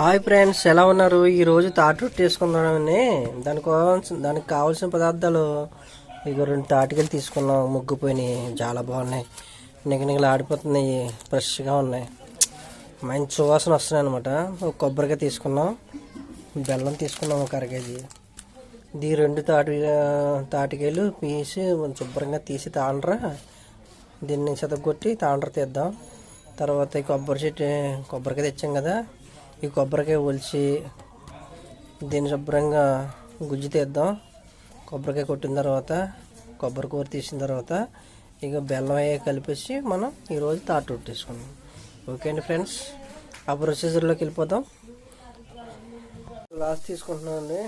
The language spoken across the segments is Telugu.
హాయ్ ఫ్రెండ్స్ ఎలా ఉన్నారు? ఈరోజు తాటి రొట్టె వేసుకుందామని. దానికోసం దానికి కావాల్సిన పదార్థాలు ఇక రెండు తాటికలు తీసుకున్నాం. ముగ్గుపోయినాయి చాలా బాగున్నాయి. నిగనిగలు ఆడిపోతున్నాయి. ఫ్రెష్గా ఉన్నాయి. మంచి సువాసన వస్తున్నాయి అనమాట ఒక కొబ్బరికాయ తీసుకున్నాం. బెల్లం తీసుకున్నాం ఒక అరకేజీ. ఇది రెండు తాటి తాటికాయలు పీసి శుభ్రంగా తీసి తాండ్ర. దీన్ని చెతగొట్టి తాండ్ర తీద్దాం. తర్వాత కొబ్బరి చెట్టు కొబ్బరికాయ తెచ్చాం కదా. ఈ కొబ్బరికాయ ఒలిచి దీన్ని శుభ్రంగా గుజ్జు తీద్దాం. కొబ్బరికాయ కొట్టిన తర్వాత కొబ్బరి కూర తీసిన తర్వాత ఇక బెల్లం అయ్యే కలిపేసి మనం ఈరోజు తాటు రొట్టేసుకున్నాం ఓకే అండి ఫ్రెండ్స్? ఆ ప్రొసీజర్లోకి వెళ్ళిపోదాం. లాస్ట్ తీసుకుంటున్నామండి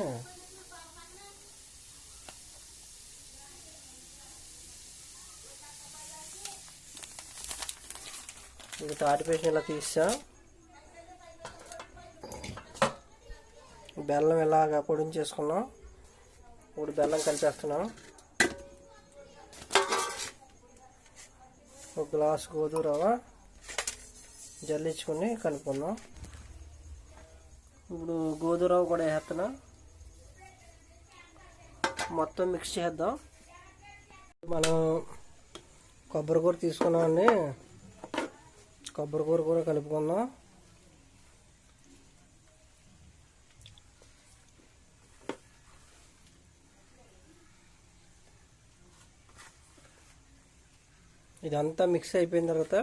ఇది తాటి పేసిన ఇలా తీసాం బెల్లం ఇలాగా పొడించేసుకున్నాం ఇప్పుడు బెల్లం కలిపేస్తున్నాం. ఒక గ్లాస్ గోధుమ రవ్వ జల్లించుకొని కలుపుకుందాం. ఇప్పుడు గోధుమ రవ్వ కూడా వేస్తున్నా. మొత్తం మిక్స్ చేద్దాం. మనం కొబ్బరి కూర తీసుకున్నామండి. కొబ్బరి కూర కూడా కలుపుకుందాం. ఇదంతా మిక్స్ అయిపోయిన తర్వాత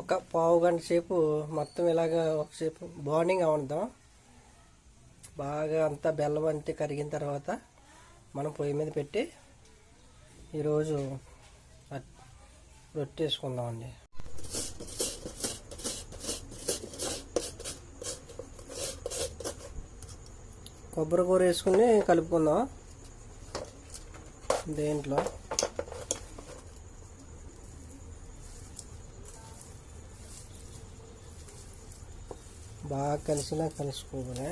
ఒక పావు గంట సేపు మొత్తం ఇలాగ ఒకసేపు బాండింగ్ అవనిద్దాం. బాగా అంతా బెల్లం అంతా కరిగిన తర్వాత మనం పొయ్యి మీద పెట్టి ఈరోజు రొట్టె వేసుకుందామండి కొబ్బరి కూర వేసుకుని కలుపుకుందాం. దేంట్లో? బాగా కలిసినా కలుసుకోవాలి?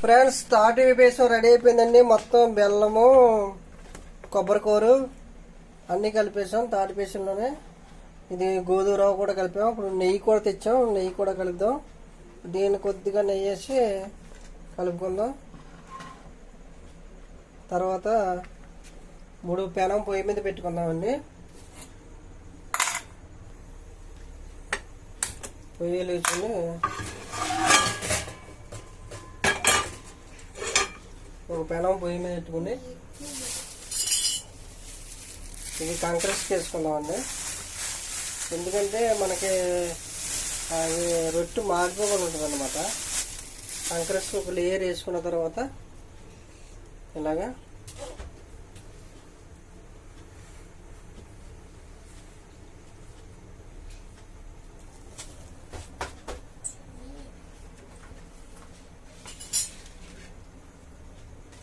ఫ్రెండ్స్ తాటి వేపేసం రెడీ అయిపోయిందండి. మొత్తం బెల్లము కొబ్బరికూరు అన్నీ కలిపేసాం తాటి పేసంలోనే ఇది గోధుమ రవ్వ కూడా కలిపాం. ఇప్పుడు నెయ్యి కూడా తెచ్చాం. నెయ్యి కూడా కలుపుదాం. దీన్ని కొద్దిగా నెయ్యి వేసి కలుపుకుందాం. తర్వాత మూడు పెనం పొయ్యి మీద పెట్టుకుందామండి పొయ్యి వేసుకుని ఒక పెనం పొయ్యి మీద పెట్టుకుని ఇది కంక్రెస్ చేసుకుందామండి ఎందుకంటే మనకి అది రొట్టె మాగిపోకుండా ఉంటుంది అనమాట కంక్రెస్ ఒక లేయర్ వేసుకున్న తర్వాత ఇలాగా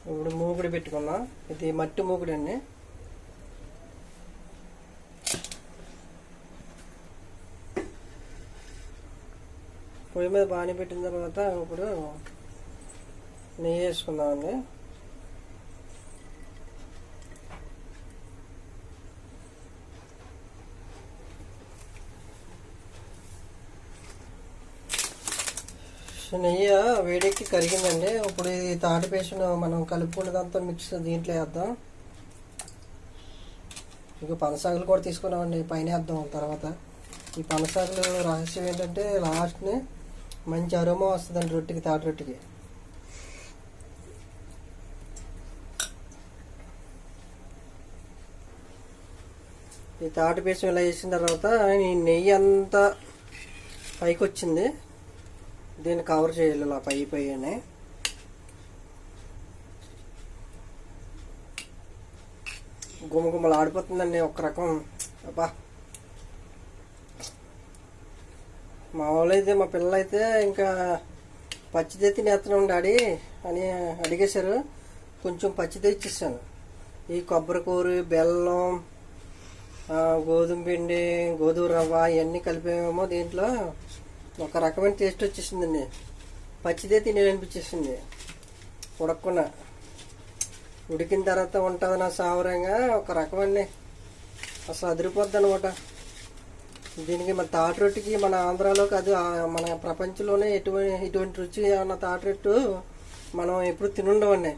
ఇప్పుడు మూగుడు పెట్టుకున్నాం ఇది మట్టి మూగుడు అండి. పొయ్యి మీద బాగానే పెట్టిన తర్వాత ఇప్పుడు నెయ్యి వేసుకుందామండి. నెయ్యి వేడెక్కి కరిగిందండి. ఇప్పుడు ఈ తాటి పేస్ట్ మనం కలుపుకున్నదంతా మిక్స్ దీంట్లో వేద్దాం. ఇక పనసాగులు కూడా తీసుకున్నామండి. పైన వేద్దాం తర్వాత. ఈ పనసాగులు రహస్యం ఏంటంటే లాస్ట్ని మంచి అరోమా వస్తుందండి రొట్టెకి తాటి రొట్టెకి. ఈ తాటి పేసం ఇలా వేసిన తర్వాత ఈ నెయ్యి అంతా పైకి వచ్చింది. దీన్ని కవర్ చేయాలి ఇలా పై పైనే. గుమగుమలు ఆడిపోతుందండి ఒక రకం. అబ్బా. మా వాళ్ళైతే మా పిల్లలైతే ఇంకా పచ్చిదే తినేస్తున్నాం డాడీ అని అడిగేశారు. కొంచెం పచ్చిదే ఇచ్చేసాను ఈ కొబ్బరికూర బెల్లం గోధుమ పిండి గోధుమ రవ్వ ఇవన్నీ కలిపేమేమో దీంట్లో ఒక రకమైన టేస్ట్ వచ్చేసిందండి. పచ్చిదే తినేయాలనిపించేసింది. ఉడక్కున్న. ఉడికిన తర్వాత ఉంటుంది నా సావరంగా ఒక రకమండి. అసలు అదిరిపోద్ది అనమాట దీనికి మన తాటి రొట్టెకి మన ఆంధ్రాలోకి అది మన ప్రపంచంలోనే ఎటువంటి ఇటువంటి రుచి ఉన్న తాటి రొట్టు మనం ఎప్పుడు తినుండవండి.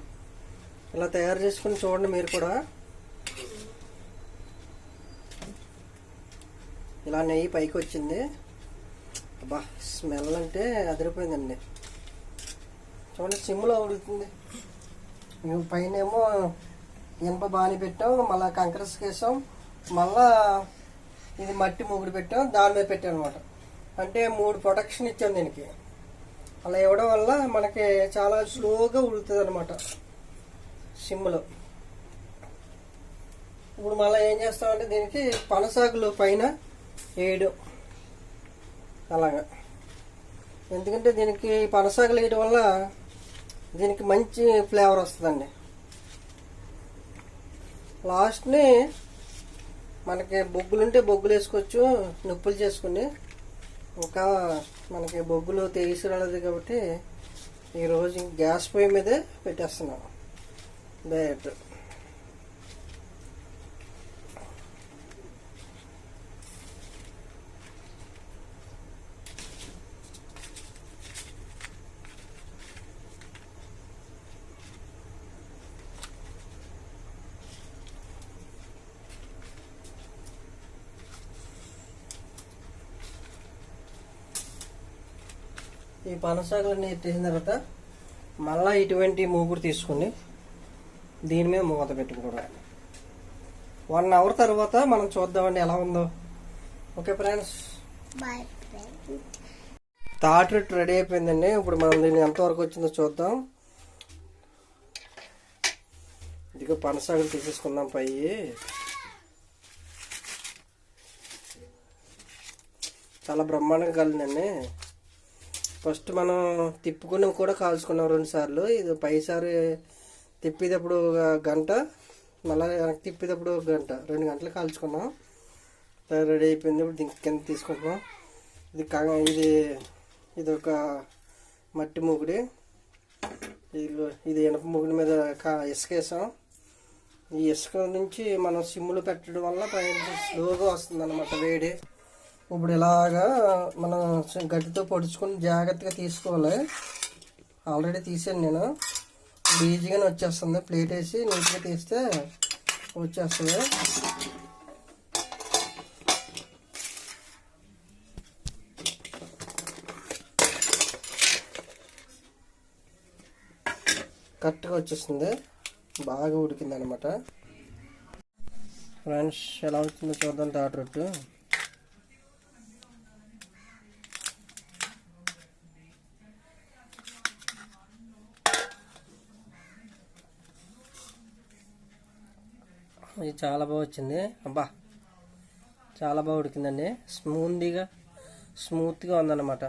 ఇలా తయారు చేసుకుని చూడండి మీరు కూడా. ఇలా నెయ్యి పైకి వచ్చింది. అబ్బా స్మెల్ అంటే అదిరిపోయిందండి. చూడండి సిమ్లో ఉడుకుతుంది. మేము పైన ఏమో ఇనుప బాని పెట్టాం మళ్ళీ కంకరస్ వేసాం మళ్ళా ఇది మట్టి మూగుడు పెట్టాం దాని మీద పెట్టాం అనమాట అంటే మూడు ప్రొటెక్షన్ ఇచ్చాం దీనికి. అలా ఇవ్వడం వల్ల మనకి చాలా స్లోగా ఉడుకుతుంది అనమాట సిమ్లో. ఇప్పుడు మళ్ళీ ఏం చేస్తామంటే దీనికి పనసాగులు పైన వేయడం అలాగా. ఎందుకంటే దీనికి పనసాగులు వేయడం వల్ల దీనికి మంచి ఫ్లేవర్ వస్తుందండి. లాస్ట్ని మనకి బొగ్గులు ఉంటే బొగ్గులు వేసుకోవచ్చు నొప్పులు చేసుకుని ఇంకా మనకి బొగ్గులు తెగిసి రాలేదు కాబట్టి ఈరోజు గ్యాస్ పొయ్యి మీదే పెట్టేస్తున్నాం. డైరెక్ట్. ఈ పనసాగులన్నీ ఎత్తేసిన తర్వాత మళ్ళా ఇటువంటి మూగుడు తీసుకుని దీని మీద మూత పెట్టుకోవడం. వన్ అవర్ తర్వాత మనం చూద్దామండి ఎలా ఉందో. Okay friends? తాటి రొట్టె రెడీ అయిపోయిందండి. ఇప్పుడు మనం దీన్ని ఎంతవరకు వచ్చిందో చూద్దాం. ఇదిగో పనసాగులు తీసేసుకుందాం పై. చాలా బ్రహ్మాండంగా కాలిందండి ఫస్ట్ మనం తిప్పుకుని కూడా కాల్చుకున్నాం రెండు సార్లు. ఇది పైసారి తిప్పేటప్పుడు ఒక గంట మళ్ళీ వెనక్కి తిప్పేటప్పుడు ఒక గంట రెండు గంటలు కాల్చుకున్నాం. రెడీ అయిపోయింది. ఇప్పుడు దీనికి కింద తీసుకుంటున్నాం. ఇది కంగ ఇది ఇది ఒక మట్టి మూగుడి. ఇది ఇది ఇనప మూగుడి మీద కా ఇసుక వేసాం ఈ ఇసుక నుంచి మనం సిమ్లో పెట్టడం వల్ల పైన స్లోగా వస్తుంది అనమాట వేడి. ఇప్పుడు ఇలాగా మనం గడ్డితో పొడుచుకుని జాగ్రత్తగా తీసుకోవాలి. ఆల్రెడీ తీసాను నేను. ఈజీగానే వచ్చేస్తుంది. ప్లేట్ వేసి నీట్గా తీస్తే వచ్చేస్తుంది. కరెక్ట్గా వచ్చేస్తుంది. బాగా ఉడికింది అనమాట ఫ్రెండ్స్ ఎలా వచ్చిందో చూద్దాం. తాట ఇది చాలా బాగా వచ్చింది. అబ్బా చాలా బాగా ఉడికిందండి. స్మూత్గా స్మూత్గా ఉందన్నమాట.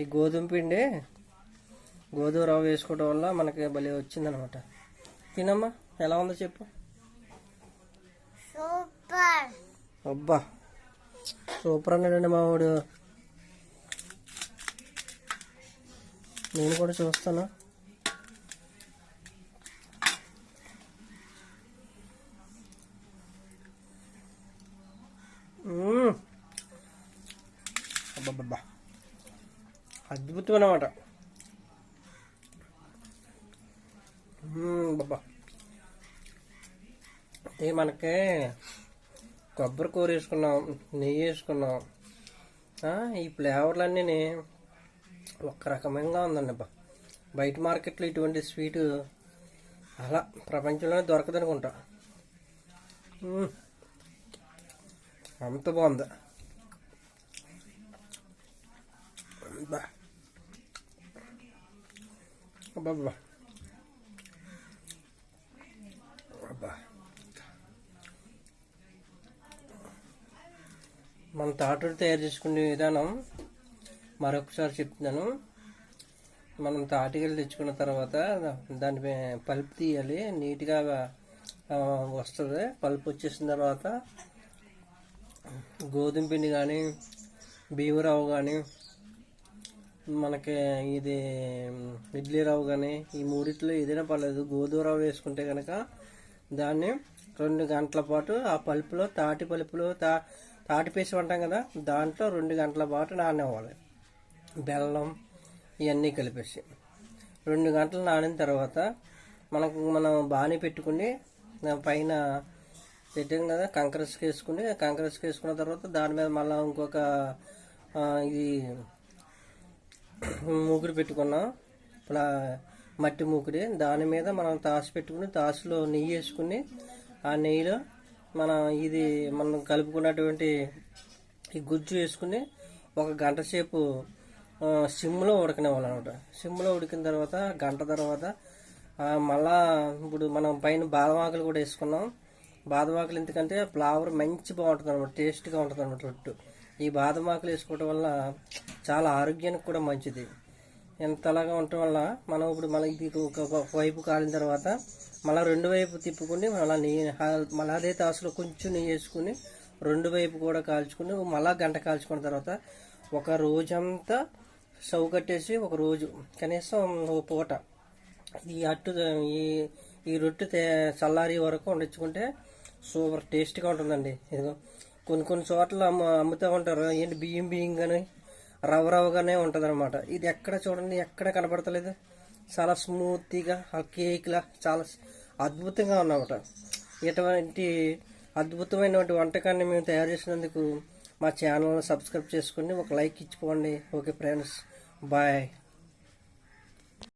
ఈ గోధుమ పిండి గోధుమ రవ్వ వేసుకోవడం వల్ల మనకి భలే వచ్చిందనమాట తినమ్మా ఎలా ఉందో చెప్పు. సూపర్. అబ్బా సూపర్ అన్నాడండి మా వాడు నేను కూడా చూస్తాను మ్మ్. అబ్బా అద్భుతం అన్నమాట మ్మ్, బాబా ఇది మనకి కొబ్బరి కూర వేసుకున్నాం నెయ్యి వేసుకున్నాం. ఈ ఫ్లేవర్లన్నీ ఒక రకమంగా ఉందండి అబ్బా. బయట మార్కెట్లో ఇటువంటి స్వీటు అలా ప్రపంచంలోనే దొరకదనుకుంటా. అంత బాగుంది. అబ్బా అబ్బా అబ్బా మన తాటూరు తయారు చేసుకునే విధానం మరొకసారి చెప్తున్నాను. మనం తాటికలు తెచ్చుకున్న తర్వాత దానిపై పల్ప్ తీయాలి. నీట్గా వస్తుంది. పల్ప్ వచ్చేసిన తర్వాత గోధుమ పిండి కానీ బియ్యం కానీ మనకి ఇది ఇడ్లీ రవ్వ కానీ ఈ మూడిట్లో ఏదైనా పర్లేదు. గోధుమ రవ్వ వేసుకుంటే కనుక దాన్ని రెండు గంటల పాటు ఆ పలుపులో తాటి పలుపులో తా తాటి పేసి అంటాం కదా దాంట్లో రెండు గంటల పాటు నానివ్వాలి. బెల్లం ఇవన్నీ కలిపేసి. రెండు గంటలు నానిన తర్వాత మనకు మనం బాని పెట్టుకుని పైన పెట్టాం కదా కంకరస్కి వేసుకుని కంకరస్కి వేసుకున్న తర్వాత దాని మీద మళ్ళీ ఇంకొక ఇది మూకుడు పెట్టుకున్నాం. ఇప్పుడు మట్టి మూకుడి. దాని మీద మనం తాసు పెట్టుకుని తాసులో నెయ్యి వేసుకుని ఆ నెయ్యిలో మనం ఇది మనం కలుపుకున్నటువంటి ఈ గుజ్జు వేసుకుని ఒక గంట సేపు ఆ, సిమ్లో ఉడకనివ్వాలన్నమాట. సిమ్లో ఉడికిన తర్వాత గంట తర్వాత మళ్ళా ఇప్పుడు మనం పైన బాదం ఆకులు కూడా వేసుకున్నాం. బాదం ఆకులు ఎందుకంటే ఫ్లవర్ మంచి బాగుంటుంది అనమాట టేస్ట్గా ఉంటుంది అనమాట రొట్టు ఈ బాదం ఆకులు వేసుకోవడం వల్ల చాలా ఆరోగ్యానికి కూడా మంచిది. ఎంతలాగా ఉండటం వల్ల మనం ఇప్పుడు మళ్ళీ ఒక వైపు కాలిన తర్వాత మళ్ళీ రెండు వైపు తిప్పుకుని మళ్ళీ నెయ్యి మళ్ళీ అదే తాసులో కొంచెం నెయ్యి వేసుకుని రెండు వైపు కూడా కాల్చుకుని మళ్ళా గంట కాల్చుకున్న తర్వాత ఒక రోజంతా స్టవ్ కట్టేసి ఒక రోజు కనీసం ఒక పూట ఈ అట్టు ఈ ఈ రొట్టె తే- చల్లారి వరకు వండించుకుంటే సూపర్ టేస్ట్గా ఉంటుందండి. ఇదిగో కొన్ని కొన్ని చోట్ల అమ్ముతూ ఉంటారు. ఏంటి బియ్యం బియ్యం కానీ రవ రవ్వగానే ఉంటుంది అనమాట ఇది ఎక్కడ చూడండి ఎక్కడ కనపడతలేదు. చాలా స్మూత్గా ఆ కేక్లా చాలా అద్భుతంగా ఉన్నమాట ఇటువంటి అద్భుతమైనటువంటి వంటకాన్ని మేము తయారు చేసినందుకు మా ఛానల్ని సబ్స్క్రైబ్ చేసుకుని ఒక లైక్ ఇచ్చుకోండి. Okay friends bye.